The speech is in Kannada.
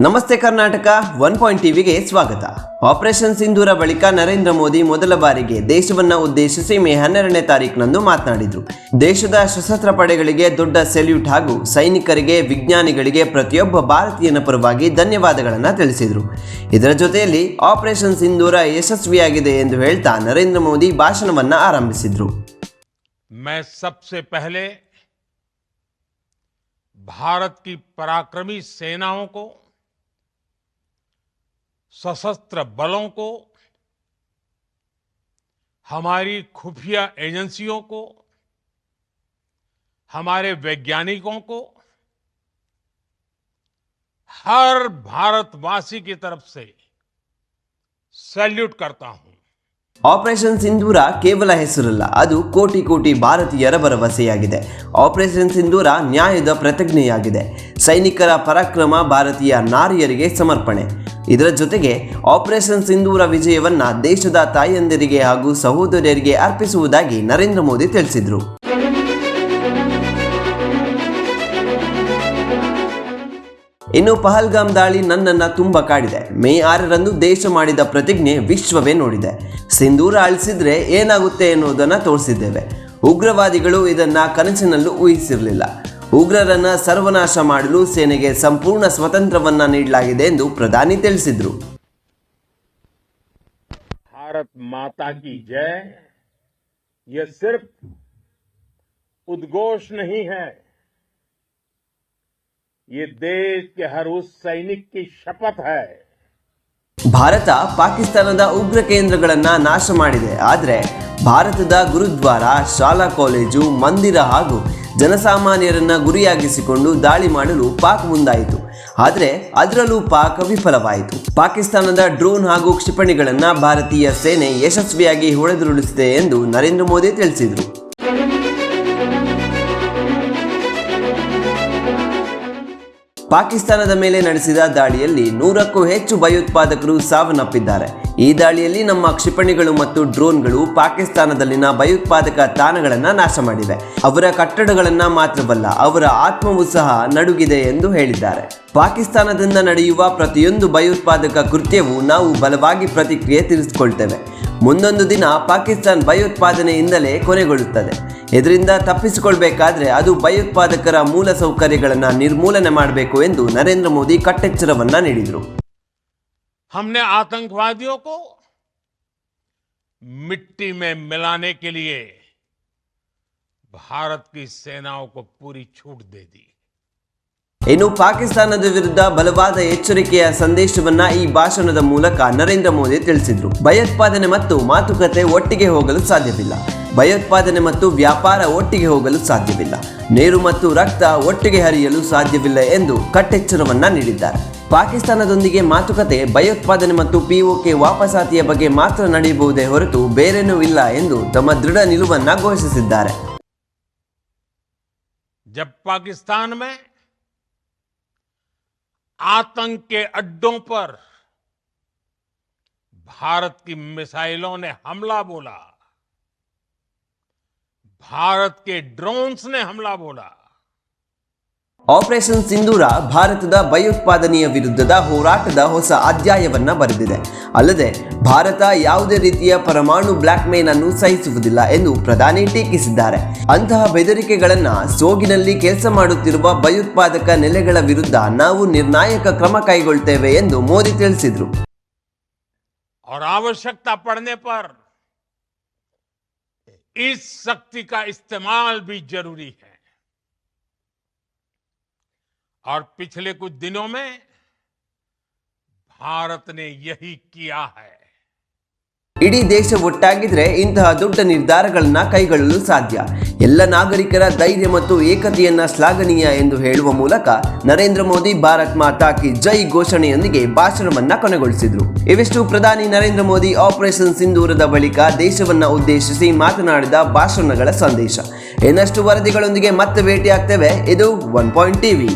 ನಮಸ್ತೆ ಕರ್ನಾಟಕ ಒನ್ ಪಾಯಿಂಟ್ ಟಿವಿಗೆ ಸ್ವಾಗತ ಆಪರೇಷನ್ ಸಿಂಧೂರ ಬಳಿಕ ನರೇಂದ್ರ ಮೋದಿ ಮೊದಲ ಬಾರಿಗೆ ದೇಶವನ್ನ ಉದ್ದೇಶಿಸಿ ಮೇ ಹನ್ನೆರಡನೇ ತಾರೀಕಿನಂದು ಮಾತನಾಡಿದ್ರು ದೇಶದ ಸಶಸ್ತ್ರ ಪಡೆಗಳಿಗೆ ದೊಡ್ಡ ಸೆಲ್ಯೂಟ್ ಹಾಗೂ ಸೈನಿಕರಿಗೆ ವಿಜ್ಞಾನಿಗಳಿಗೆ ಪ್ರತಿಯೊಬ್ಬ ಭಾರತೀಯನ ಪರವಾಗಿ ಧನ್ಯವಾದಗಳನ್ನು ತಿಳಿಸಿದರು ಇದರ ಜೊತೆಯಲ್ಲಿ ಆಪರೇಷನ್ ಸಿಂಧೂರ ಯಶಸ್ವಿಯಾಗಿದೆ ಎಂದು ಹೇಳ್ತಾ ನರೇಂದ್ರ ಮೋದಿ ಭಾಷಣವನ್ನ ಆರಂಭಿಸಿದ್ರು मैं सबसे पहले भारत की पराक्रमी सेनाओं को सशस्त्र बलों को हमारी खुफिया एजेंसियों को हमारे वैज्ञानिकों को हर भारतवासी की तरफ से सैल्यूट करता हूं ಆಪರೇಷನ್ ಸಿಂಧೂರ ಕೇವಲ ಹೆಸರಲ್ಲ ಅದು ಕೋಟಿ ಕೋಟಿ ಭಾರತೀಯರ ಭರವಸೆಯಾಗಿದೆ ಆಪರೇಷನ್ ಸಿಂಧೂರ ನ್ಯಾಯದ ಪ್ರತಿಜ್ಞೆಯಾಗಿದೆ ಸೈನಿಕರ ಪರಾಕ್ರಮ ಭಾರತೀಯ ನಾರಿಯರಿಗೆ ಸಮರ್ಪಣೆ ಇದರ ಜೊತೆಗೆ ಆಪರೇಷನ್ ಸಿಂಧೂರ ವಿಜಯವನ್ನ ದೇಶದ ತಾಯಂದಿರಿಗೆ ಹಾಗೂ ಸಹೋದರಿಯರಿಗೆ ಅರ್ಪಿಸುವುದಾಗಿ ನರೇಂದ್ರ ಮೋದಿ ತಿಳಿಸಿದರು. ಇನ್ನು ಪಹಲ್ಗಾಮ್ ದಾಳಿ ನನ್ನನ್ನ ತುಂಬ ಕಾಡಿದೆ. ಮೇ ಆರರಂದು ದೇಶ ಮಾಡಿದ ಪ್ರತಿಜ್ಞೆ ವಿಶ್ವವೇ ನೋಡಿದೆ. ಸಿಂಧೂರ ಅಳಿಸಿದ್ರೆ ಏನಾಗುತ್ತೆ ಎನ್ನುವುದನ್ನು ತೋರಿಸಿದ್ದೇವೆ. ಉಗ್ರವಾದಿಗಳು ಇದನ್ನ ಕನಸಿನಲ್ಲೂ ಊಹಿಸಿರಲಿಲ್ಲ. ಉಗ್ರರನ್ನ ಸರ್ವನಾಶ ಮಾಡಲು ಸೇನೆಗೆ ಸಂಪೂರ್ಣ ಸ್ವತಂತ್ರವನ್ನ ನೀಡಲಾಗಿದೆ ಎಂದು ಪ್ರಧಾನಿ ತಿಳಿಸಿದ್ರು भारत माता की जय ये सिर्फ उद्घोष नहीं है ये देश के हर उस सैनिक की शपथ है ಭಾರತ ಪಾಕಿಸ್ತಾನದ ಉಗ್ರ ಕೇಂದ್ರಗಳನ್ನ ನಾಶ ಮಾಡಿದೆ ಆದರೆ ಭಾರತದ ಗುರುದ್ವಾರ ಶಾಲಾ ಕಾಲೇಜು ಮಂದಿರ ಹಾಗೂ ಜನಸಾಮಾನ್ಯರನ್ನ ಗುರಿಯಾಗಿಸಿಕೊಂಡು ದಾಳಿ ಮಾಡಲು ಪಾಕ್ ಮುಂದಾಯಿತು. ಆದರೆ ಅದರಲ್ಲೂ ಪಾಕ್ ವಿಫಲವಾಯಿತು. ಪಾಕಿಸ್ತಾನದ ಡ್ರೋನ್ ಹಾಗೂ ಕ್ಷಿಪಣಿಗಳನ್ನ ಭಾರತೀಯ ಸೇನೆ ಯಶಸ್ವಿಯಾಗಿ ಹೊಡೆದುರುಳಿಸಿದೆ ಎಂದು ನರೇಂದ್ರ ಮೋದಿ ತಿಳಿಸಿದರು. ಪಾಕಿಸ್ತಾನದ ಮೇಲೆ ನಡೆಸಿದ ದಾಳಿಯಲ್ಲಿ ನೂರಕ್ಕೂ ಹೆಚ್ಚು ಭಯೋತ್ಪಾದಕರು ಸಾವನ್ನಪ್ಪಿದ್ದಾರೆ. ಈ ದಾಳಿಯಲ್ಲಿ ನಮ್ಮ ಕ್ಷಿಪಣಿಗಳು ಮತ್ತು ಡ್ರೋನ್ಗಳು ಪಾಕಿಸ್ತಾನದಲ್ಲಿನ ಭಯೋತ್ಪಾದಕ ತಾಣಗಳನ್ನು ನಾಶ ಮಾಡಿವೆ. ಅವರ ಕಟ್ಟಡಗಳನ್ನು ಮಾತ್ರವಲ್ಲ, ಅವರ ಆತ್ಮವೂ ಸಹ ನಡುಗಿದೆ ಎಂದು ಹೇಳಿದ್ದಾರೆ. ಪಾಕಿಸ್ತಾನದಿಂದ ನಡೆಯುವ ಪ್ರತಿಯೊಂದು ಭಯೋತ್ಪಾದಕ ಕೃತ್ಯವು ನಾವು ಬಲವಾಗಿ ಪ್ರತಿಕ್ರಿಯೆ ತಿಳಿಸಿಕೊಳ್ತೇವೆ ಮುಂದೊಂದು ದಿನ ಪಾಕಿಸ್ತಾನ್ ಭಯೋತ್ಪಾದನೆಯಿಂದಲೇ ಕೊನೆಗೊಳ್ಳುತ್ತದೆ. ಇದರಿಂದ ತಪ್ಪಿಸಿಕೊಳ್ಬೇಕಾದ್ರೆ ಅದು ಭಯೋತ್ಪಾದಕರ ಮೂಲ ಸೌಕರ್ಯಗಳನ್ನು ನಿರ್ಮೂಲನೆ ಮಾಡಬೇಕು ಎಂದು ನರೇಂದ್ರ ಮೋದಿ ಕಟ್ಟೆಚ್ಚರವನ್ನು ನೀಡಿದರು. हमने आतंकवादियों को मिट्टी में मिलाने के लिए भारत की सेनाओं को पूरी छूट दे दी ಇನ್ನು ಪಾಕಿಸ್ತಾನದ ವಿರುದ್ಧ ಬಲವಾದ ಎಚ್ಚರಿಕೆಯ ಸಂದೇಶವನ್ನ ಈ ಭಾಷಣದ ಮೂಲಕ ನರೇಂದ್ರ ಮೋದಿ ತಿಳಿಸಿದ್ರು ಭಯೋತ್ಪಾದನೆ ಮತ್ತು ಮಾತುಕತೆ ಒಟ್ಟಿಗೆ ಹೋಗಲು ಸಾಧ್ಯವಿಲ್ಲ ಭಯೋತ್ಪಾದನೆ ಮತ್ತು ವ್ಯಾಪಾರ ಒಟ್ಟಿಗೆ ಹೋಗಲು ಸಾಧ್ಯವಿಲ್ಲ ನೀರು ಮತ್ತು ರಕ್ತ ಒಟ್ಟಿಗೆ ಹರಿಯಲು ಸಾಧ್ಯವಿಲ್ಲ ಎಂದು ಕಟ್ಟೆಚ್ಚರವನ್ನ ನೀಡಿದ್ದಾರೆ ಪಾಕಿಸ್ತಾನದೊಂದಿಗೆ ಮಾತುಕತೆ ಭಯೋತ್ಪಾದನೆ ಮತ್ತು ಪಿಒಕೆ ವಾಪಸಾತಿಯ ಬಗ್ಗೆ ಮಾತ್ರ ನಡೆಯಬಹುದೇ ಹೊರತು ಬೇರೇನೂ ಇಲ್ಲ ಎಂದು ತಮ್ಮ ದೃಢ ನಿಲುವನ್ನ ಘೋಷಿಸಿದ್ದಾರೆ जब पाकिस्तान में आतंक के अड्डों पर भारत की मिसाइलों ने हमला बोला ಭಾರತ ಕೆ ಡ್ರೋನ್ಸ್ ನೇ ಹಮಲಾ ಬೋಲಾ. ಆಪರೇಷನ್ ಸಿಂಧೂರ ಭಾರತದ ಭಯೋತ್ಪಾದನೆಯ ವಿರುದ್ಧದ ಹೋರಾಟದ ಹೊಸ ಅಧ್ಯಾಯವನ್ನು ಬರೆದಿದೆ. ಅಲ್ಲದೆ ಭಾರತ ಯಾವುದೇ ರೀತಿಯ ಪರಮಾಣು ಬ್ಲ್ಯಾಕ್ ಮೇಲ್ ಅನ್ನು ಸಹಿಸುವುದಿಲ್ಲ ಎಂದು ಪ್ರಧಾನಿ ಟೀಕಿಸಿದ್ದಾರೆ. ಅಂತಹ ಬೆದರಿಕೆಗಳನ್ನು ಸೋಗಿನಲ್ಲಿ ಕೆಲಸ ಮಾಡುತ್ತಿರುವ ಭಯೋತ್ಪಾದಕ ನೆಲೆಗಳ ವಿರುದ್ಧ ನಾವು ನಿರ್ಣಾಯಕ ಕ್ರಮ ಕೈಗೊಳ್ತೇವೆ ಎಂದು ಮೋದಿ ತಿಳಿಸಿದರು. इस शक्ति का इस्तेमाल भी ज़रूरी है। और पिछले कुछ दिनों में भारत ने यही किया है। ಇಡೀ ದೇಶ ಒಟ್ಟಾಗಿದ್ರೆ ಇಂತಹ ದೊಡ್ಡ ನಿರ್ಧಾರಗಳನ್ನ ಕೈಗೊಳ್ಳಲು ಸಾಧ್ಯ. ಎಲ್ಲ ನಾಗರಿಕರ ಧೈರ್ಯ ಮತ್ತು ಏಕತೆಯನ್ನ ಶ್ಲಾಘನೀಯ ಎಂದು ಹೇಳುವ ಮೂಲಕ ನರೇಂದ್ರ ಮೋದಿ, ಭಾರತ್ ಮಾತಾ ಕಿ ಜೈ ಘೋಷಣೆಯೊಂದಿಗೆ ಭಾಷಣವನ್ನ ಕೊನೆಗೊಳಿಸಿದ್ರು. ಇವೆಷ್ಟು. ಪ್ರಧಾನಿ ನರೇಂದ್ರ ಮೋದಿ ಆಪರೇಷನ್ ಸಿಂಧೂರದ ಬಳಿಕ ದೇಶವನ್ನ ಉದ್ದೇಶಿಸಿ ಮಾತನಾಡಿದ ಭಾಷಣಗಳ ಸಂದೇಶ. ಇನ್ನಷ್ಟು ವರದಿಗಳೊಂದಿಗೆ ಮತ್ತೆ ಭೇಟಿಯಾಗ್ತೇವೆ. ಇದು ಒನ್ ಪಾಯಿಂಟ್ ಟಿವಿ.